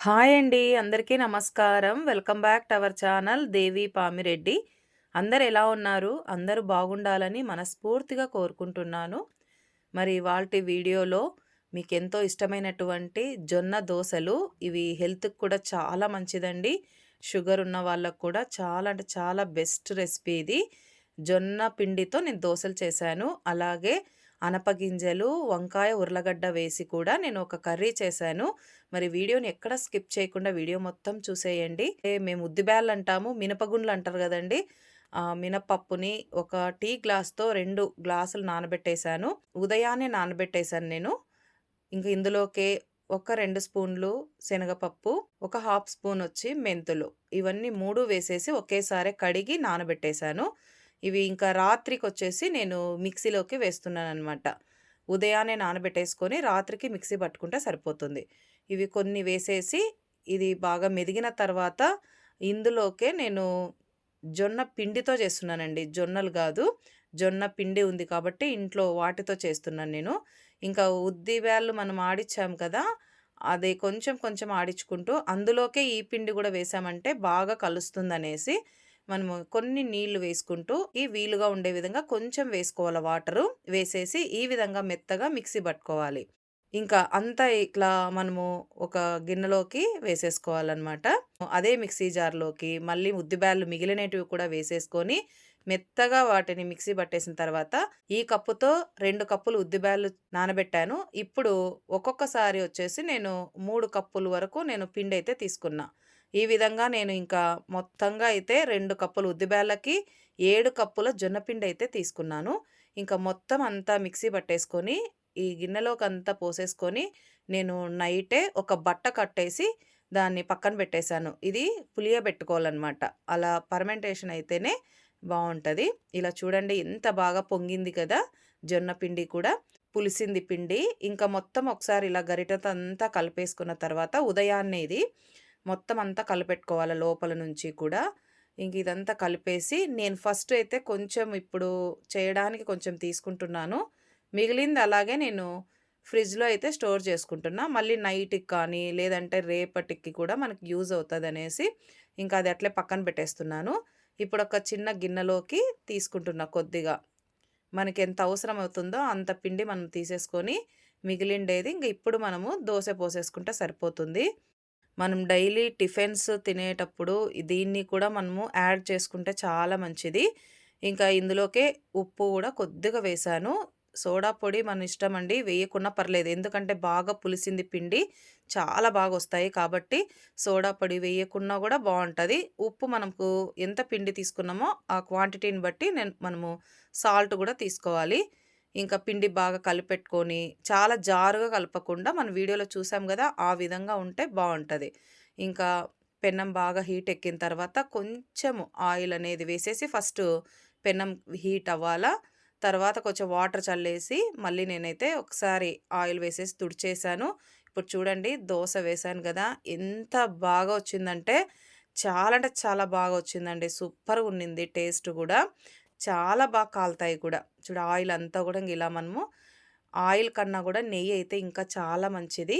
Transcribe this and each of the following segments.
Hi అండి. అందరికీ నమస్కారం. Welcome back to our channel Devi Pamireddy. అందరు ఎలా ఉన్నారు? అందరూ బాగుండాలని మనస్ఫూర్తిగా కోరుకుంటున్నాను. మరి ఇవాల్టి వీడియోలో మీకెంతో ఇష్టమైనటువంటి జొన్న దోశలు ఇవి హెల్త్‌కి కూడా చాలా మంచిదండి. షుగర్ ఉన్న వాళ్ళకు కూడా చాలా అంటే చాలా బెస్ట్ రెసిపీ ఇది. జొన్న పిండితో నేను దోశలు చేశాను. అలాగే అనపగింజలు, వంకాయ, ఉర్లగడ్డ వేసి కూడా నేను ఒక కర్రీ చేశాను. మరి వీడియోని ఎక్కడ స్కిప్ చేయకుండా వీడియో మొత్తం చూసేయండి. మేము ఉద్దిబ్యాళ్ళు అంటాము. మినపగుండ్లు అంటారు కదండి మినపప్పుని ఒక టీ గ్లాస్‌తో రెండు గ్లాసులు నానబెట్టేశాను. ఉదయాన్నే నానబెట్టేశాను నేను. ఇంకా ఇందులోకే ఒక రెండు స్పూన్లు శనగపప్పు, ఒక హాఫ్ స్పూన్ వచ్చి మెంతులు. ఇవన్నీ మూడు వేసేసి ఒకేసారి కడిగి నానబెట్టేశాను. ఇవి ఇంకా రాత్రికి వచ్చేసి నేను మిక్సీలోకి వేస్తున్నాను అనమాట ఉదయాన్నే నానబెట్టేసుకొని రాత్రికి మిక్సీ పట్టుకుంటే సరిపోతుంది. ఇవి కొన్ని వేసేసి ఇది బాగా మెదిగిన తర్వాత ఇందులోకే నేను జొన్న పిండితో చేస్తున్నానండి. జొన్నలు కాదు జొన్న పిండి ఉంది కాబట్టి ఇంట్లో వాటితో చేస్తున్నాను నేను. ఇంకా ఉద్దిబ్యాళ్ళు మనం ఆడిచ్చాం కదా! అది కొంచెం కొంచెం ఆడించుకుంటూ అందులోకే ఈ పిండి కూడా వేసామంటే బాగా కలుస్తుందనేసి మనము కొన్ని నీళ్ళు వేసుకుంటూ ఈ వీలుగా ఉండే విధంగా కొంచెం వేసుకోవాలి వాటరు. వేసేసి ఈ విధంగా మెత్తగా మిక్సీ పట్టుకోవాలి. ఇంకా అంతా ఇట్లా మనము ఒక గిన్నెలోకి వేసేసుకోవాలనమాట. అదే మిక్సీ జార్‌లోకి మళ్ళీ ఉద్దిబ్యాళ్ళు మిగిలినవి కూడా వేసేసుకొని మెత్తగా వాటిని మిక్సీ పట్టేసిన తర్వాత ఈ కప్పుతో రెండు కప్పులు ఉద్దిబ్యాళ్ళు నానబెట్టాను. ఇప్పుడు ఒక్కొక్కసారి వచ్చేసి నేను మూడు కప్పుల వరకు నేను పిండి అయితే తీసుకున్నా. ఈ విధంగా నేను ఇంకా మొత్తంగా అయితే రెండు కప్పులు ఉద్దిబ్యాళ్ళకి ఏడు కప్పుల జొన్నపిండి అయితే తీసుకున్నాను. ఇంకా మొత్తం అంతా మిక్సీ పట్టేసుకొని ఈ గిన్నెలోకంతా పోసేసుకొని నేను నైటే ఒక బట్ట కట్టేసి దాన్ని పక్కన పెట్టేశాను. ఇది పులియబెట్టుకోవాలన్నమాట అలా పర్మెంటేషన్ అయితేనే బాగుంటుంది ఇలా చూడండి ఎంత బాగా పొంగింది కదా! జొన్న పిండి కూడా. పులిసింది పిండి. ఇంకా మొత్తం ఒకసారి ఇలా గరిటెతో అంతా కలిపేసుకున్న తర్వాత ఉదయాన్నే ఇది మొత్తం అంతా కలిపెట్టుకోవాలి లోపల నుంచి కూడా. ఇంక ఇదంతా కలిపేసి నేను ఫస్ట్ అయితే కొంచెం ఇప్పుడు చేయడానికి కొంచెం తీసుకుంటున్నాను. మిగిలింది అలాగే నేను ఫ్రిడ్జ్‌లో అయితే స్టోర్ చేసుకుంటున్నా. మళ్ళీ నైట్‌కి కానీ లేదంటే రేపటికి కూడా మనకి యూజ్ అవుతుంది అనేసి ఇంకా అది అట్లే పక్కన పెట్టేస్తున్నాను. ఇప్పుడు ఒక చిన్న గిన్నెలోకి తీసుకుంటున్నా కొద్దిగా. మనకి ఎంత అవసరం అవుతుందో అంత పిండి మనం తీసేసుకొని మిగిలిండేది ఇంక ఇప్పుడు మనము దోశ పోసేసుకుంటే సరిపోతుంది. మనం డైలీ టిఫిన్స్ తినేటప్పుడు దీన్ని కూడా మనము యాడ్ చేసుకుంటే చాలా మంచిది. ఇంకా ఇందులోకే ఉప్పు కూడా కొద్దిగా వేశాను. సోడా పొడి మన ఇష్టం అండి వేయకున్నా పర్లేదు. ఎందుకంటే బాగా పులిసింది పిండి. చాలా బాగా వస్తాయి కాబట్టి సోడా పొడి వేయకున్నా కూడా బాగుంటుంది ఉప్పు మనకు ఎంత పిండి తీసుకున్నామో ఆ క్వాంటిటీని బట్టి నేను మనము సాల్ట్ కూడా తీసుకోవాలి. ఇంకా పిండి బాగా కలిపెట్టుకొని చాలా జారుగా కలపకుండా మనం వీడియోలో చూసాం కదా ఆ విధంగా ఉంటే బాగుంటుంది ఇంకా పెన్నం బాగా హీట్ ఎక్కిన తర్వాత కొంచెము ఆయిల్ అనేది వేసేసి ఫస్ట్ పెన్నం హీట్ అవ్వాలా. తర్వాత కొంచెం వాటర్ చల్లేసి మళ్ళీ నేనైతే ఒకసారి ఆయిల్ వేసేసి తుడిచేసాను ఇప్పుడు చూడండి దోశ వేశాను కదా ఎంత బాగా వచ్చిందంటే చాలా అంటే చాలా బాగా వచ్చిందండి. సూపర్‌గున్నింది టేస్ట్ కూడా చాలా బాగా కాలుతాయి కూడా. చూడు ఆయిల్ అంతా కూడా ఇలా మనము ఆయిల్ కన్నా కూడా నెయ్యి అయితే ఇంకా చాలా మంచిది.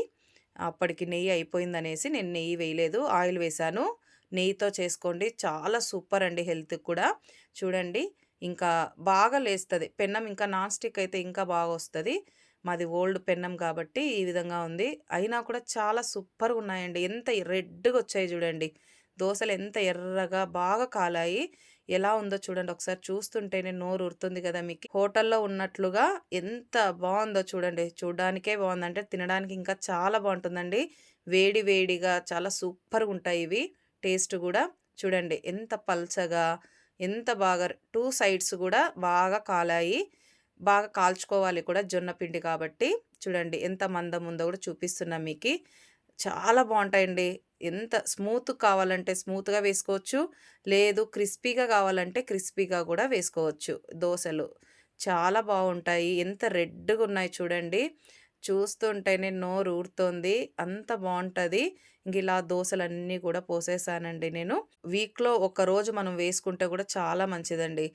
అప్పటికి నెయ్యి అయిపోయిందనేసి నేను నెయ్యి వేయలేదు. ఆయిల్ వేశాను. నెయ్యితో చేసుకోండి. చాలా సూపర్ అండి హెల్త్‌కి కూడా. చూడండి ఇంకా బాగా లేస్తుంది పెన్నం ఇంకా నాన్ స్టిక్ అయితే ఇంకా బాగా వస్తుంది మాది ఓల్డ్ పెన్నం కాబట్టి ఈ విధంగా ఉంది. అయినా కూడా చాలా సూపర్గా ఉన్నాయండి ఎంత రెడ్గా వచ్చాయి చూడండి. దోశలు ఎంత ఎర్రగా బాగా కాలాయి. ఎలా ఉందో చూడండి ఒకసారి చూస్తుంటేనే నోరు ఉరుతుంది కదా మీకు హోటల్‌లో ఉన్నట్లుగా ఎంత బాగుందో చూడండి. చూడడానికే బాగుంది అంటే తినడానికి ఇంకా చాలా బాగుంటుందండి వేడి వేడిగా చాలా సూపర్గా ఉంటాయి ఇవి. టేస్ట్ కూడా చూడండి ఎంత పల్చగా ఎంత బాగా టూ సైడ్స్ కూడా బాగా కాలాయి. బాగా కాల్చుకోవాలి కూడా జొన్న పిండి కాబట్టి. చూడండి ఎంత మందం ఉందో కూడా చూపిస్తున్నా మీకు చాలా బాగుంటాయండి ఎంత స్మూత్ కావాలంటే స్మూత్‌గా వేసుకోవచ్చు. లేదు క్రిస్పీగా కావాలంటే క్రిస్పీగా కూడా వేసుకోవచ్చు దోసలు. చాలా బాగుంటాయి ఎంత రెడ్గా ఉన్నాయి చూడండి. చూస్తుంటేనే నోరు ఊరుతోంది. అంత బాగుంటుంది ఇంక ఇలా దోశలన్నీ కూడా పోసేసానండి నేను. వీక్‌లో ఒకరోజు మనం వేసుకుంటే కూడా చాలా మంచిదండి.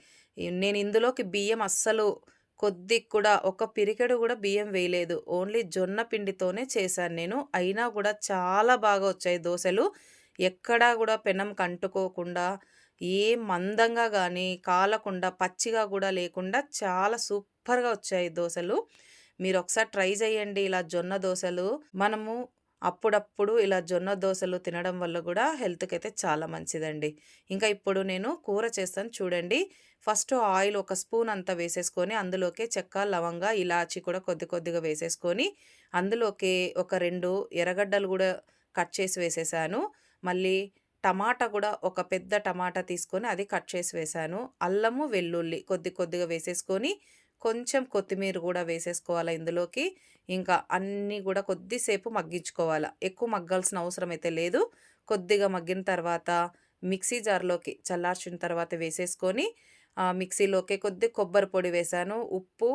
నేను ఇందులోకి బియ్యం అస్సలు కొద్ది కూడా ఒక పిరికెడు కూడా బియ్యం వేయలేదు. ఓన్లీ జొన్న పిండితోనే చేశాను నేను. అయినా కూడా చాలా బాగా వచ్చాయి దోశలు ఎక్కడా కూడా పెనం కంటుకోకుండా ఏం మందంగా కానీ కాలకుండా, పచ్చిగా కూడా లేకుండా చాలా సూపర్‌గా వచ్చాయి దోశలు మీరు ఒకసారి ట్రై చేయండి ఇలా జొన్న దోశలు మనము అప్పుడప్పుడు ఇలా జొన్న దోశలు తినడం వల్ల కూడా హెల్త్కి అయితే చాలా మంచిదండి. ఇంకా ఇప్పుడు నేను కూర చేస్తాను చూడండి. ఫస్ట్ ఆయిల్ ఒక స్పూన్ అంతా వేసేసుకొని, అందులోకే చెక్క, లవంగా, ఇలాచి కూడా కొద్ది కొద్దిగా వేసేసుకొని, అందులోకి ఒక రెండు ఎర్రగడ్డలు కూడా కట్ చేసి వేసేసాను. మళ్ళీ టమాటా కూడా ఒక పెద్ద టమాటా తీసుకొని అది కట్ చేసి వేసాను అల్లము, వెల్లుల్లి కొద్ది కొద్దిగా వేసేసుకొని, కొంచెం కొత్తిమీర కూడా వేసేసుకోవాలి ఇందులోకి. ఇంకా అన్నీ కూడా కొద్దిసేపు మగ్గించుకోవాలి ఎక్కువ మగ్గాల్సిన అవసరం అయితే లేదు. కొద్దిగా మగ్గిన తర్వాత మిక్సీ జార్‌లోకి చల్లార్చిన తర్వాత వేసేసుకొని, మిక్సీలోకి కొద్ది కొబ్బరి పొడి వేశాను. ఉప్పు,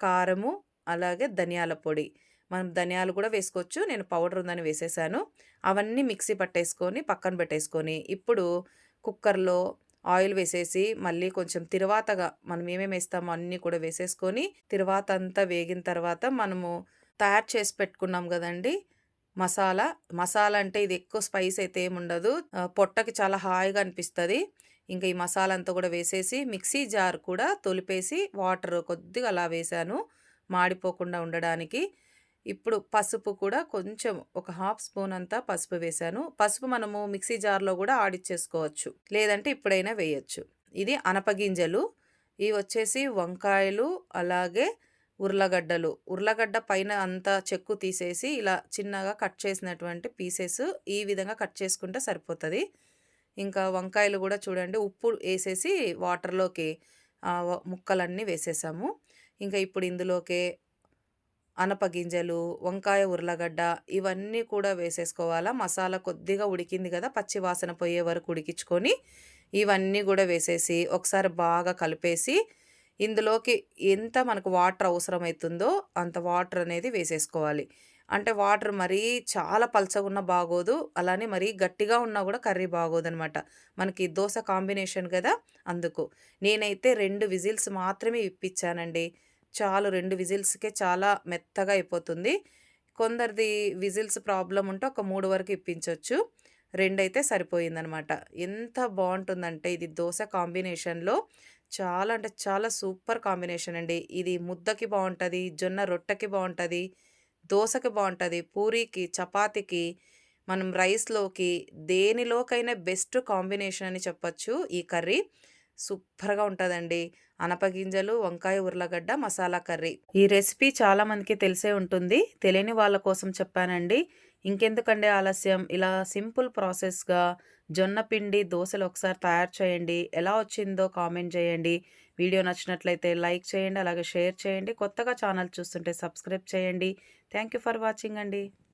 కారము, అలాగే ధనియాల పొడి. మనం ధనియాలు కూడా వేసుకోవచ్చు. నేను పౌడర్ ఉందని వేసేసాను. అవన్నీ మిక్సీ పట్టేసుకొని పక్కన పెట్టేసుకొని, ఇప్పుడు కుక్కర్‌లో ఆయిల్ వేసేసి, మళ్ళీ కొంచెం తిరువాతగా మనం ఏమేమి వేస్తామో అన్నీ కూడా వేసేసుకొని, తిరువాత అంతా వేగిన తర్వాత మనము తయారు చేసి పెట్టుకున్నాం కదండి మసాలా. మసాలా అంటే ఇది ఎక్కువ స్పైస్ అయితే ఏముండదు. పొట్టకి చాలా హాయిగా అనిపిస్తుంది ఇంకా ఈ మసాలా అంతా కూడా వేసేసి, మిక్సీ జార్ కూడా తొలిపేసి వాటర్ కొద్దిగా అలా వేశాను. మాడిపోకుండా ఉండడానికి. ఇప్పుడు పసుపు కూడా కొంచెం ఒక హాఫ్ స్పూన్ అంతా పసుపు వేశాను. పసుపు మనము మిక్సీ జార్‌లో కూడా ఆడిచ్చేసుకోవచ్చు. లేదంటే ఇప్పుడైనా వేయచ్చు ఇది అనపగింజలు. వచ్చేసి వంకాయలు, అలాగే ఉర్లగడ్డలు. ఉర్లగడ్డ పైన అంతా చెక్కు తీసేసి, ఇలా చిన్నగా కట్ చేసినటువంటి పీసెస్ ఈ విధంగా కట్ చేసుకుంటే సరిపోతుంది ఇంకా వంకాయలు కూడా చూడండి ఉప్పు వేసేసి వాటర్‌లోకి ముక్కలన్నీ వేసేసాము. ఇంకా ఇప్పుడు ఇందులోకే అనపగింజలు, వంకాయ, ఉర్లగడ్డ ఇవన్నీ కూడా వేసేసుకోవాలా. మసాలా కొద్దిగా ఉడికింది కదా పచ్చి వాసన పోయే వరకు ఉడికించుకొని, ఇవన్నీ కూడా వేసేసి, ఒకసారి బాగా కలిపేసి, ఇందులోకి ఎంత మనకు వాటర్ అవసరమవుతుందో అంత వాటర్ అనేది వేసేసుకోవాలి. అంటే వాటర్ మరీ చాలా పల్చగున్నా బాగోదు. అలానే మరీ గట్టిగా ఉన్నా కూడా కర్రీ బాగోదనమాట. మనకి దోస కాంబినేషన్ కదా అందుకు. నేనైతే రెండు విజిల్స్ మాత్రమే ఇప్పించానండి చాలు రెండు విజిల్స్‌కే చాలా మెత్తగా అయిపోతుంది. కొందరిది విజిల్స్ ప్రాబ్లం ఉంటే ఒక మూడు వరకు ఇప్పించవచ్చు రెండైతే సరిపోయిందనమాట. ఎంత బాగుంటుందంటే ఇది దోశ కాంబినేషన్‌లో చాలా అంటే చాలా సూపర్ కాంబినేషన్ అండి. ఇది ముద్దకి బాగుంటుంది జొన్న రొట్టెకి బాగుంటుంది దోశకి బాగుంటుంది పూరీకి, చపాతీకి, మనం రైస్‌లోకి దేనిలోకైనా బెస్ట్ కాంబినేషన్ అని చెప్పచ్చు ఈ కర్రీ. సూపర్‌గా ఉంటుందండి అనపగింజలు, వంకాయ, ఉర్లగడ్డ మసాలా కర్రీ. ఈ రెసిపీ చాలామందికి తెలిసే ఉంటుంది. తెలియని వాళ్ళ కోసం చెప్పానండి. ఇంకెందుకండి ఆలస్యం ఇలా సింపుల్ ప్రాసెస్‌గా జొన్న పిండి దోసలు ఒకసారి తయారు చేయండి. ఎలా వచ్చిందో కామెంట్ చేయండి. వీడియో నచ్చినట్లయితే లైక్ చేయండి. అలాగే షేర్ చేయండి. కొత్తగా ఛానల్ చూస్తుంటే సబ్స్క్రైబ్ చేయండి. థ్యాంక్ యూ ఫర్ వాచింగ్ అండి.